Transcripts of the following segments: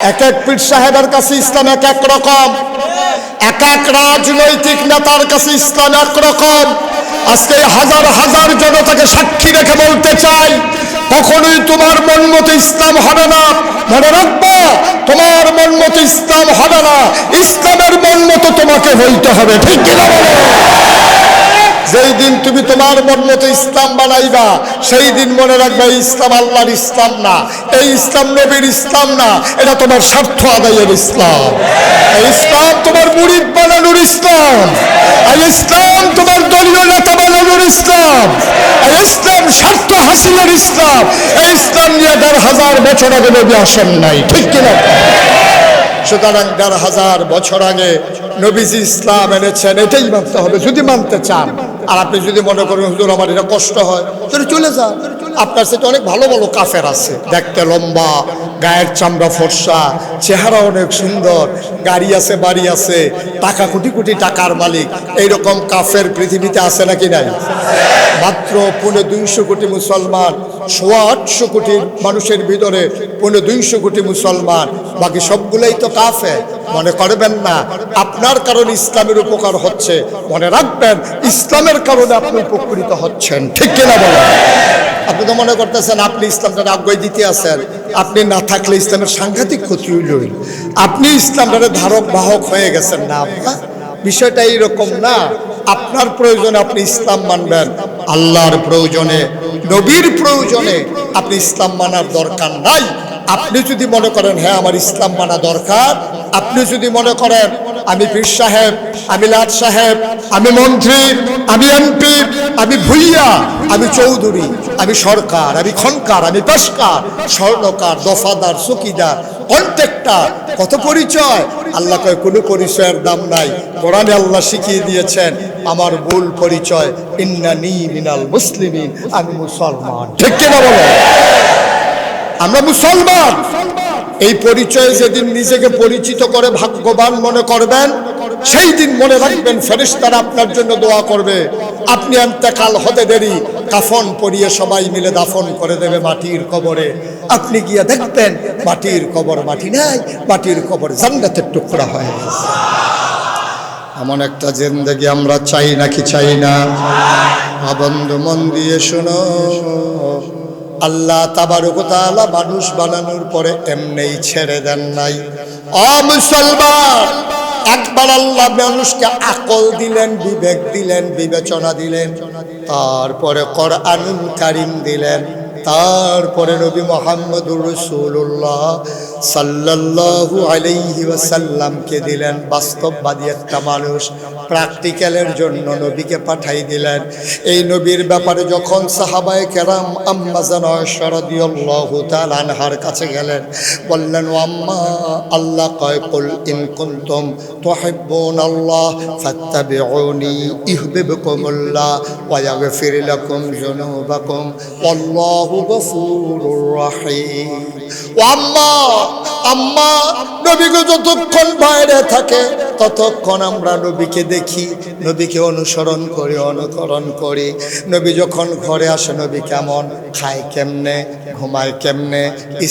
এক এক পীর সাহেবের কাছে ইসলাম এক এক রকম। এক এক রাজনৈতিক নেতার কাছে ইসলাম এক রকম। আজকে হাজার হাজার জনতাকে সাক্ষী রেখে বলতে চাই, কখনোই তোমার মন মতো ইসলাম হবে না। মনে রাখব, তোমার মন মতো ইসলাম হবে না। ইসলামের মন মতো তোমাকে হইতে হবে, ঠিক কিনা বলো? যেই দিন তুমি তোমার মন মতো ইসলাম বানাইবা, সেই দিন মনে রাখবে ইসলাম আল্লাহর ইসলাম না। এই ইসলাম নবীর ইসলাম না, এটা তোমার স্বার্থ আদায়ের ইসলাম। ইসলাম তোমার মুরিদ বানানোর ইসলাম। এই ইসলাম তোমার দলীয় নেতা বানানোর ইসলাম। এই ইসলাম স্বার্থ হাসিলের ইসলাম। এই ইসলাম নিয়ে দেড় হাজার বছর আগে নবী আসেন নাই, ঠিক কিনা সুতরাং দেড় হাজার বছর আগে নবীজি ইসলাম এনেছেন, এটাই মানতে হবে, যদি মানতে চান। আর আপনি যদি মনে করেন হুজুর আমার এটা কষ্ট হয় তাহলে চলে যান আপনার সাথে অনেক ভালো ভালো কাফের আছে। দেখতে লম্বা, গায়ের চামড়া ফর্সা চেহারা অনেক সুন্দর, গাড়ি আছে, বাড়ি আছে, টাকা কোটি কোটি টাকার মালিক। এইরকম কাফের পৃথিবীতে আছে নাকি নাই? মাত্র পৌনে দুইশো কোটি মুসলমান, সোয়া আটশো কোটি মানুষের ভিতরে পৌনে দুইশো কোটি মুসলমান। বাকি সবগুলোই তো কাফে মনে করবেন না। আপনার কারণে ইসলামের উপকার হচ্ছে, মনে রাখবেন, ইসলামের কারণে আপনি উপকৃত হচ্ছেন। ঠিক কিনা বলেন? আপনি তো মনে করতেছেন আপনি ইসলামটা আগ্রহ দিতে আছেন। আপনি না থাকলে ইসলামের সাংঘাতিক ক্ষতি হইল। আপনি ইসলামটারে ধারক, বাহক হয়ে গেছেন না আপনার বিষয়টা এইরকম না। আপনার প্রয়োজনে আপনি ইসলাম মানবেন। আল্লাহর প্রয়োজনে, নবীর প্রয়োজনে আপনি ইসলাম মানার দরকার নাই। আপনি যদি মনে করেন হ্যাঁ আমার ইসলাম মানা দরকার। আপনি যদি মনে করেন আমি পীর সাহেব, আমি লাট সাহেব, আমি মন্ত্রী, আমি এমপি, আমি ভুইয়া, আমি চৌধুরী, আমি সরকার, আমি খনকার, আমি পেশকার, স্বর্ণকার, দফাদার চকিদার কন্ট্রাক্টর, কত পরিচয়? আল্লাহ কয়, কোনো পরিচয়ের দাম নাই। কোরআনে আল্লাহ শিখিয়ে দিয়েছেন, আমার মূল পরিচয় ইন্নানি মিনাল মুসলিমিন, আমি মুসলমান। ঠিক কিনা বলো আমরা মুসলমান। এই পরিচয়ে যেদিন নিজেকে পরিচিত করে ভাগ্যবান মনে করবেন, সেই দিন মনে রাখবেন ফেরেশতারা আপনার জন্য দোয়া করবে। আপনি আনতে এন্তেকাল হতে দেরি, কাফন পরিয়ে সবাই মিলে দাফন করে দেবে মাটির কবরে। আপনি গিয়ে দেখবেন মাটির কবর মাটি নাই, মাটির কবর জান্নাতের টুকরা হয়ে গেছে। এমন একটা জিন্দগি আমরা চাই নাকি চাই না? আবন্ধ মন দিয়ে শোনো। আল্লাহ তাবারকতালা মানুষ বানানোর পরে এমনি ছেড়ে দেন নাই। অ মুসলমান, একবার আল্লাহ মানুষকে আকল দিলেন, বিবেক দিলেন, বিবেচনা দিলেন, তারপরে কর আনুন কারিম দিলেন, তারপরে নবী মোহাম্মদুর রসুল্লাহ সাল্লাল্লাহু আলাইহি ওয়াসাল্লামকে দিলেন বাস্তববাদী একটা মানুষ। প্র্যাকটিক্যালের জন্য নবীকে পাঠাই দিলেন। এই নবীর ব্যাপারে যখন সাহাবায়ে কেরাম আম্মাজান শরদিয়াল্লাহু তাআলা আনহার কাছে গেলেন, বললেন আম্মা, আল্লাহ কয়, কুল ইন কুনতুম তুহিব্বুনাল্লাহ ফাত্তাবিউনি ইউহিব্বুকুমুল্লাহ ওয়া ইয়াগফির লাকুম যুনুবাকুম। আল্লাহু গফুরুর রহিম। আম্মা আম্মা নবীকে যতক্ষণ বাইরে থাকে, ততক্ষণ আমরা নবীকে দেখি, নবীকে অনুসরণ করি, অনুকরণ করি। নবী যখন ঘরে আসে, নবী কেমন? খায় কেমনে? ঘুমায় কেমনে?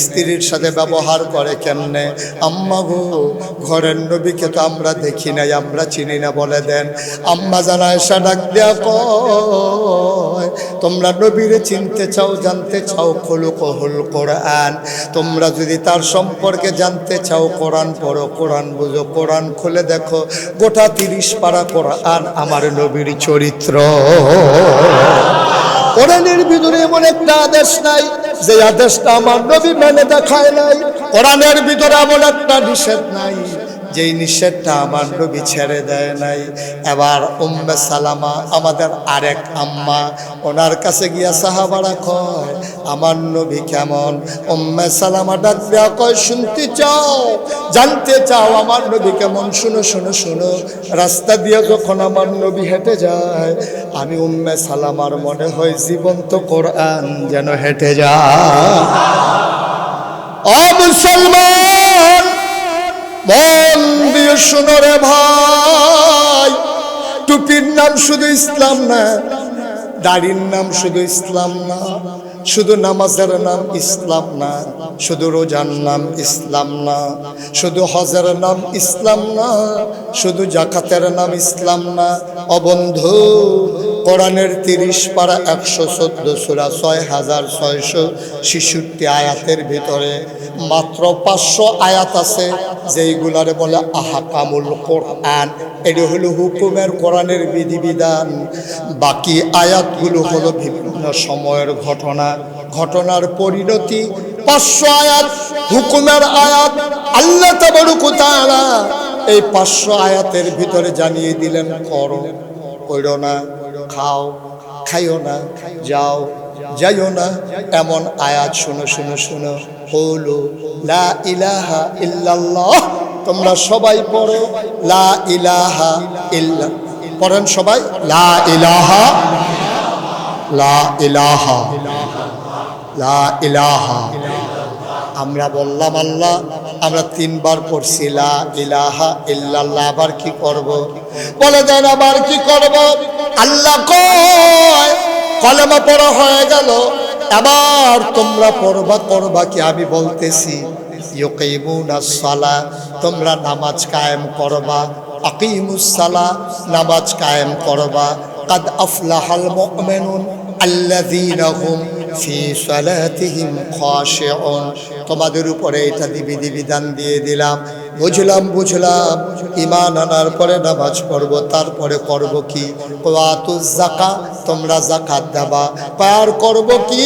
স্ত্রীর সাথে ব্যবহার করে কেমনে? আম্মা গো, ঘরের নবীকে তো আমরা দেখি নাই, আমরা চিনি না বলে দেন। আম্মা জানা এসা ডাক দেয়া কয় তোমরা নবীরে চিনতে চাও, জানতে চাও খোলো কহুল কোরআন। তোমরা যদি তার সম্পর্কে জানতে চাও, কোরআন পড়ো, কোরআন বুঝো, কোরআন খুলে দেখো, গোটা তিরিশ পারা কোরআন আমার নবীর চরিত্র। কোরআনের ভিতরে এমন একটা আদেশ নাই, যে আদেশটা আমার নবী মেনে দেখায় নাই। কোরআনের ভিতরে এমন একটা নিষেধ নাই। যেই নিষেধটা আমার নবী ছেড়ে দেয় নাই, এবার উম্মে সালামা আমাদের আরেক আম্মা, ওনার কাছে গিয়া সাহাবারা কয়, আমার নবী কেমন? উম্মে সালামা ডাক দেওয়া কয়, শুনতে চাও, জানতে চাও আমার নবী কেমন? শুনো শুনো শুনো, রাস্তা দিয়ে যখন আমার নবী হেঁটে যায়, আমি উম্মে সালামার মনে হয় জীবন্ত কোরআন যেন হেঁটে যায়। অ মুসলমান মন দিয়ে শোনো রে ভাই। টুপির নাম শুধু ইসলাম না, দাড়ির নাম শুধু ইসলাম না। শুধু নামাজের নাম ইসলাম না, শুধু রোজার নাম ইসলাম না, শুধু হজের নাম ইসলাম না, শুধু জাকাতের নাম ইসলাম না। অবন্ধু কোরআনের তিরিশ পারা একশো চোদ্দ সুরা ছয় হাজার ছয়শো ছেষট্টি আয়াতের ভিতরে মাত্র পাঁচশো আয়াত আছে, যেইগুলারে বলে আহাকামুল কোরআন। এটি হলো হুকুমের কোরআনের বিধিবিধান। বাকি আয়াতগুলো হলো বিভিন্ন সময়ের ঘটনা। ঘটনার পরিণতি, পাঁচশো আয়াত, হুকুমের আয়াত, আল্লাহ এই পাঁচশো আয়াতের ভিতরে জানিয়ে দিলেন, করো কইরো না, খাও, খাইও না, যাও, যাইও না। এমন আয়াত শুনো শুনো শুনো হলো লা ইলাহা ইল্লাল্লাহ। তোমরা সবাই পড়ো, লা ইলাহা ইল্লা পড়েন সবাই, লা ইলাহা লা ইলাহা লা ইলাহা। আমরা বললাম, আল্লাহ, আমরা তিনবার পড়ছি, লা ইলাহা ইল্লাল্লাহ, আবার কি করব? বলে দেন আবার কি করব? আল্লাহ কয়, কলেমা পড়া হয়ে গেল, এবার তোমরা পড়বা, করবা কি? আমি বলতেছি সালা, তোমরা নামাজ কায়েম করবা, আকিমুস সালা, নামাজ কায়েম করবা, কাদ আফলাহাল মুমিনুন আল্লাযীনা হুম তোমাদের উপরে এটা দিবি বিধান দিয়ে দিলাম। বুঝলাম বুঝলাম। ইমান আনার পরে নামাজ পড়ব, তারপরে করব কি? জাকা তোমরা জাকাত দেবা। পার করব কি?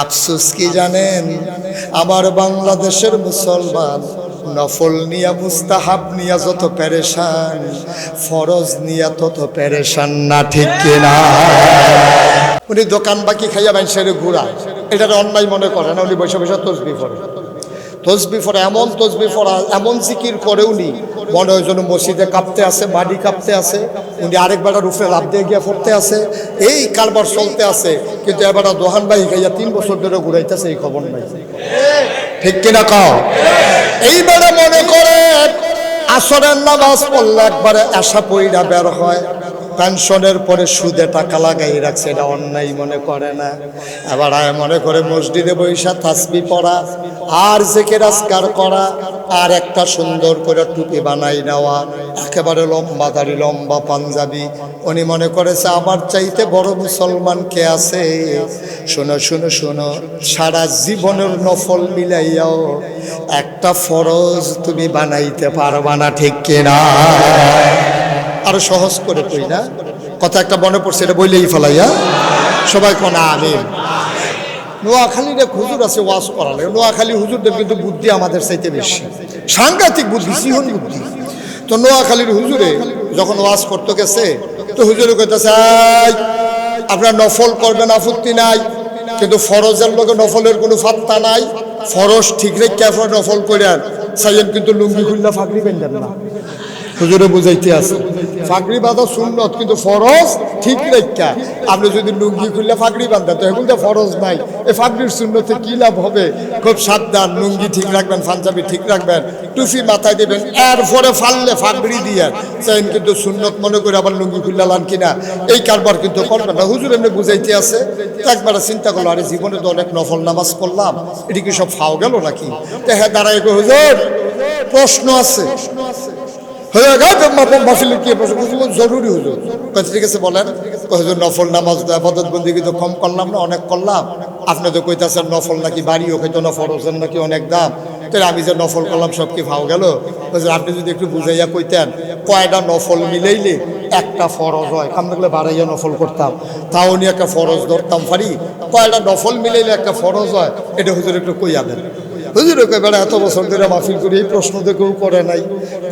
আফসোস কি জানেন? আমার বাংলাদেশের মুসলমান নফল নিয়া, মুস্তাহাব নিয়া যত প্যারেশান ফরজ নিয়া তত প্যারেশান না, ঠিক কিনা? উনি দোকান বাকি খাইয়া বাইশের ঘুরা এটার অন্যায় মনে করেন উনি বসে বসে তসবি পড়ে। তসবি পড়ে, এমন তসবি পড়া, এমন জিকির করে উনি। মনে হয় যেন মসজিদে কাঁপতে আছে, মাটি কাঁপতে আছে, উনি আরেকবার রুফে লাভ দিয়ে গিয়া পড়তে আছে। এই কারবার চলতে আছে, কিন্তু এবার দোহান ভাই খাইয়া তিন বছর ধরে ঘুরাইতেছে এই খবর নাই। ঠিক কিনা কও? এইবারে মনে করে আসরের নামাজ পড়লে একবারে আশা পইরা বের হয়। পেনশনের পরে সুদে টাকা লাগাই রাখছে, এটা অন্যায় মনে করে না। আবার আয় মনে করে মসজিদে বৈশা তাসবি পড়া, আর জেকে রাজগার করা, আর একটা সুন্দর করে টুপি বানাই নেওয়া, একেবারে লম্বা দাড়ি, লম্বা পাঞ্জাবি। উনি মনে করেছে, আমার চাইতে বড় মুসলমান কে আছে? শোনো শোনো শোনো, সারা জীবনের নফল মিলাইয়াও একটা ফরজ তুমি বানাইতে পারবা না, ঠিক কিনা? আরও সহজ করে কই না? কথা একটা মনে পড়ছে এটা বইলেই ফেলাইয়া। সবাই কোন আমিন। নোয়াখালীর হুজুর আছে ওয়াজ করালে। নোয়াখালী হুজুরদের কিন্তু বুদ্ধি আমাদের চাইতে বেশি। সাংঘাতিক বুদ্ধি সিহন বুদ্ধি। তো নোয়াখালীর হুজুরে যখন ওয়াজ করতে গেছে তো হুজুরে কইতেছে "এই, আপনার নফল করবেন আপত্তি নাই। কিন্তু ফরজের লোকে নফলের কোনো ফাত্তা নাই। ফরজ ঠিক রেখে আপনার নফল করেন। সাইয়েন কিন্তু লুঙ্গি খুললে ফাঁকরি বেঁধেন না। হুজুরে বুঝাইতে আছে। ফাগড়ি বাঁধা সুন্নত কিন্তু ফরজ ঠিক রেখা আপনি যদি লুঙ্গি খুললে ফাগড়ি বাঁধেন তো এখন তো ফরজ নাই। এই ফাগড়ির সুন্নতে কি লাভ হবে? খুব সাবধান লুঙ্গি ঠিক রাখবেন পাঞ্জাবি ঠিক রাখবেন টুপি মাথায় দেবেন এরপরে ফাললে ফাগড়ি দিয়ে। চাইন কিন্তু সুন্নত মনে করে আবার লুঙ্গি খুললে লান কিনা। এই কারবার কিন্তু করবেন না। হুজুর এমনি বুঝাইতে আছে? একবার চিন্তা করল আরে জীবনে তো অনেক নফল নামাজ করলাম এটি কি সব ফাও গেল নাকি? তো হ্যাঁ দাঁড়াই গো, হুজুর। প্রশ্ন আছে। মাহফিলের কি প্রশ্ন হুজুর জরুরি হুজুর। ঠিক আছে, বলেন। নফল নামাজ আবাদত তো কম করলাম না, অনেক করলাম। আপনি তো কইতাছেন, নফল নাকি বাড়িও খাইতো না ফরজের নাকি অনেক দাম। তাহলে আমি যে নফল করলাম, সব কি ভাও গেল? আপনি যদি একটু বুঝাইয়া কইতেন কয়টা নফল মিলাইলে একটা ফরজ হয়? গেলে বাড়াইয়া নফল করতাম। তাও নিয়ে একটা ফরজ ধরতাম পারি কয়টা নফল মিলাইলে একটা ফরজ হয়? এটা হুজুর একটু কইয়া দেন। হুজুর একেবারে এত বছর ধরে মাহফিল করি, এই প্রশ্ন তো কেউ করে নাই।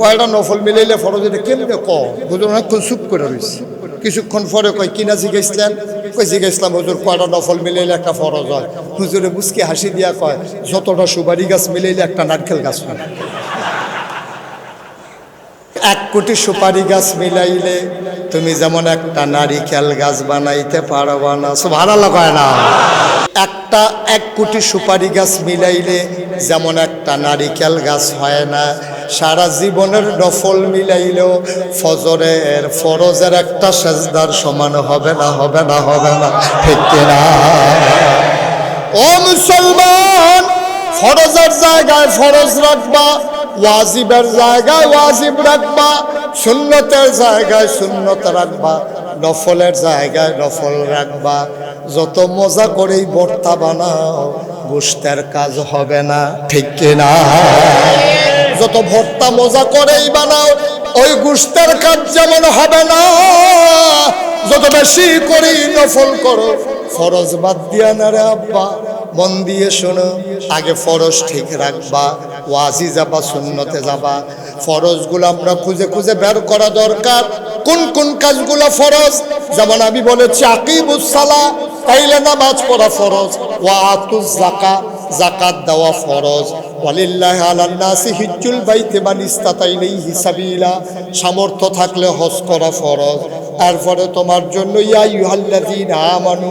কয়েকটা নফল মিলাইলে ফরজ, এটা কেমনে ক হুজুর অনেকক্ষণ চুপ করে রয়েছে কিছুক্ষণ পরে কয় কিনা জিজ্ঞেসলেন? কই জিজ্ঞেসলাম, হুজুর, কয়টা নফল মিলাইলে একটা ফরজ হয়? হুজুরে মুসকি হাসি দিয়া কয়, যতটা সুপারি গাছ মিলাইলে একটা নারকেল গাছ হয়। এক কোটি সুপারি গাছ মিলাইলে তুমি যেমন একটা নারিকেল গাছ বানাইতে পারবা না। ভালো কয় না। একটা এক কোটি সুপারি গাছ মিলাইলে যেমন একটা নারিকেল গাছ হয় না, সারা জীবনের নফল মিলাইলেও ফজরের ফরজের একটা সেজদার সমান হবে না হবে না হবে না। ঠিক না ও মুসলমান, ফরজের জায়গায় ফরজ রাখবা ওয়াজিবের জায়গায় ওয়াজিব রাখবা, সুন্নতের জায়গায় সুন্নত রাখবা, নফলের জায়গায় নফল রাখবা। যত মজা করেই বর্তা বানাও গোষ্ঠের কাজ হবে না, ঠিক কিনা যত ভর্তা মজা করেই বানাও, ওই গুস্তের কাজ যেমন হবে না। যত বেশি করেই নফল করো, ফরজ বাদ দিয়া না রে আব্বা, মন দিয়ে শোনো, আগে ফরজ ঠিক রাখবা। ওয়াজি যাবা শূন্যতে যাবা। ফরজগুলো আমরা খুঁজে খুঁজে বের করা দরকার। কোন কোন কাজগুলো ফরজ? যেমন আমি বলেছি আকিবুস সালা তাইলে নামাজ পড়া ফরজ। ওয়াতুজ জাকা জাকাত দেওয়া ফরজ। ওয়ালিল্লাহ আলান নাসি হিজ্জুল বাইতে মান ইস্তাতা ইলাইহি সাবিলা। সামর্থ্য থাকলে হজ করা ফরজ। তারপরে তোমার জন্য, ইয়া ইউহাল্লাযীনা আমানু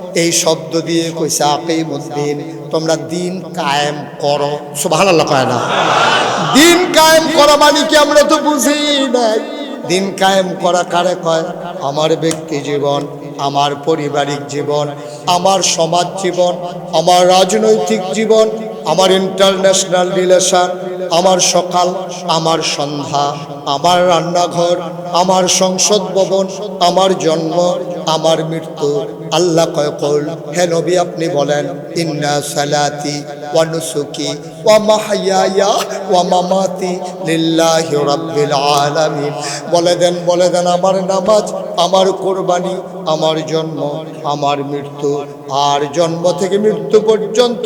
এই শব্দ দিয়ে কইছে, আকিমুদ্দিন, তোমরা দিন কায়েম করো। সুবহানাল্লাহ কয় না। দিন কায়েম করা মানে কি আমরা তো বুঝি নাই। দিন কায়েম করা কারে কয়? আমার ব্যক্তি জীবন, আমার পারিবারিক জীবন, আমার সমাজ জীবন, আমার রাজনৈতিক জীবন, আমার ইন্টারন্যাশনাল রিলেশন, আমার সকাল, আমার সন্ধ্যা, আমার রান্নাঘর, আমার সংসদ ভবন, আমার জন্ম আমার মৃত্যু। আল্লাহ কয়, কল, হে নবী, আপনি বলেন, ইন্না সালাতি ওয়া নুসুকি ওয়া মাহইয়ায়া ওয়া মামাতি লিল্লাহি রাব্বিল আলামিন। বলে দেন বলে দেন, আমার নামাজ, আমার কোরবানি, আমার জন্ম, আমার মৃত্যু। আর জন্ম থেকে মৃত্যু পর্যন্ত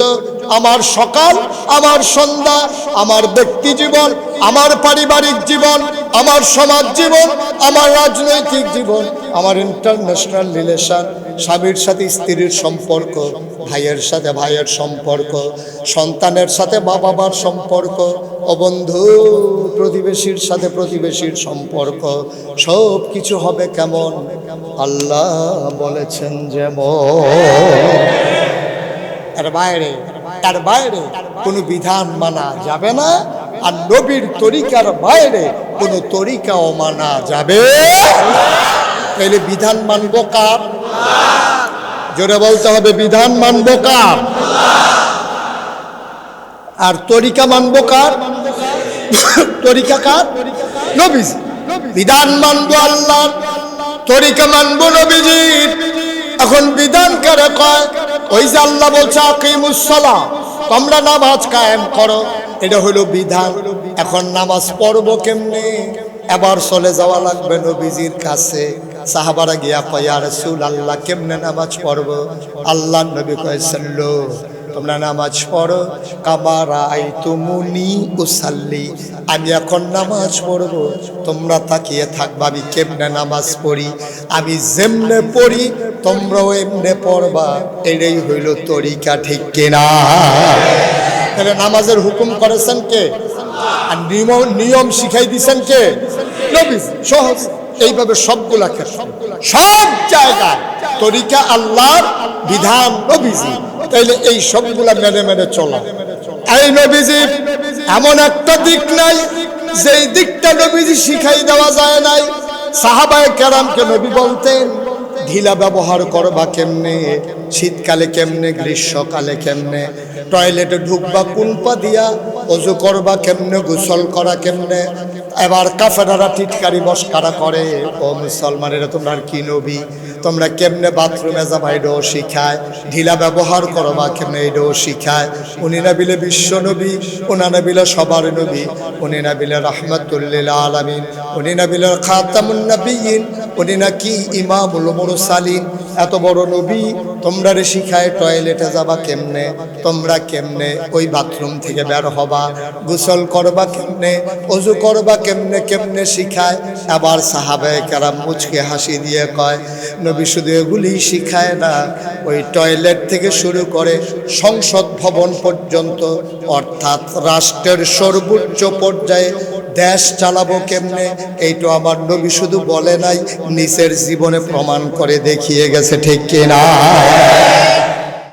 আমার সকাল, আমার সন্ধ্যা, আমার ব্যক্তি জীবন, আমার পারিবারিক জীবন আমার সমাজ জীবন, আমার রাজনৈতিক জীবন, আমার ইন্টারন্যাশনাল রিলেশন স্বামীর সাথে স্ত্রীর সম্পর্ক, ভাইয়ের সাথে ভাইয়ের সম্পর্ক, সন্তানের সাথে মা বাবার সম্পর্ক, ও বন্ধু, প্রতিবেশীর সাথে প্রতিবেশীর সম্পর্ক সব কিছু হবে কেমন? আল্লাহ বলেছেন যেমন। তার বাইরে তার বাইরে কোনো বিধান মানা যাবে না। আর নবীর তরিকার বাইরে কোনো তরিকাও মানা যাবে? তাহলে বিধান মানব কার? জোরে বলতে হবে, বিধান মানব কার? আর তরিকা মানব কার? তরিকা কার? নবীজি বিধান মানব আল্লাহ তরিকা মানব নবীজির। এখন বিধান কারে কয়? ওই যে আল্লাহ বলছে আকিমুসসালাহ তোমরা নামাজ কায়েম করো। এটা হলো বিধান। এখন নামাজ পড়ব কেমনে? এবার চলে যাওয়া লাগবে নবীজির কাছে। সাহাবারা গিয়া কয় আর সুল আল্লাহ কেমনে নামাজ পড়ব? আল্লাহ নবী কয়, সাল্লো, তোমরা নামাজ পড়ো। কামারা আই তুমুনি উসাল্লি, আমি এখন নামাজ পড়ব। তোমরা তাকিয়ে থাকবা, আমি কেমনে নামাজ পড়ি? আমি যেমনে পড়ি, তোমরাও এমনে পড়বা। এটাই হইল তরিকা, ঠিক কিনা? তাহলে নামাজের হুকুম করেছেন কে? আর নিয়ম নিয়ম শিখাই দিছেন কে? সহজ। এইভাবে সবগুলা ক্ষেত্রে। সব জায়গায় তরিকা আল্লাহর বিধান নবীজি। তাইলে এই সবগুলা মেনে মেনে চলা। এই নবীজি, এমন একটা দিক নাই, যেই দিকটা নবীজি শিখাই দেওয়া যায় নাই। সাহাবায়ে কেরামকে নবী বলতেন ঢিলা ব্যবহার করবা কেমনে? শীতকালে কেমনে? গ্রীষ্মকালে কেমনে? টয়লেটে ঢুকবা কোন পা দিয়া, অজু করবা কেমনে? গোসল করা কেমনে? এবার কাফেরারা টিটকারি বসকারা করে, ও মুসলমানেরা তোমরা কি নবী? তোমরা কেমনে বাথরুমে যাবা এটাও শিখায়? ঢিলা ব্যবহার করবা কেমনে? এটাও শিখায়? উনি না বিলে, বিশ্ব নবী। উনা না বিলে, সবার নবী। উনি না বিলে রহমতুল্লিল আলমিন। উনি না বিলে, খাতামুন নবীন। উনি নাকি ইমামুল মুরসালিন। এত বড় নবী, তোমরা রে শিখায় টয়লেটে যাবা কেমনে? তোমরা কেমনে ওই বাথরুম থেকে বের হবা? গোসল করবা কেমনে? অজু করবা কেমনে? কেমনে শিখায়? আবার সাহাবায়ে কেরাম মুচকে হাসি দিয়ে কয়, নবী শুধু এগুলি শিখায় না, ওই টয়লেট থেকে শুরু করে সংসদ ভবন পর্যন্ত, অর্থাৎ রাষ্ট্রের সর্বোচ্চ পর্যায়ে দেশ চালাবো কেমনে? এইটা আমার নবী শুধু বলে নাই, নিজের জীবনে প্রমাণ করে দেখিয়ে গেছে, ঠিক কিনা?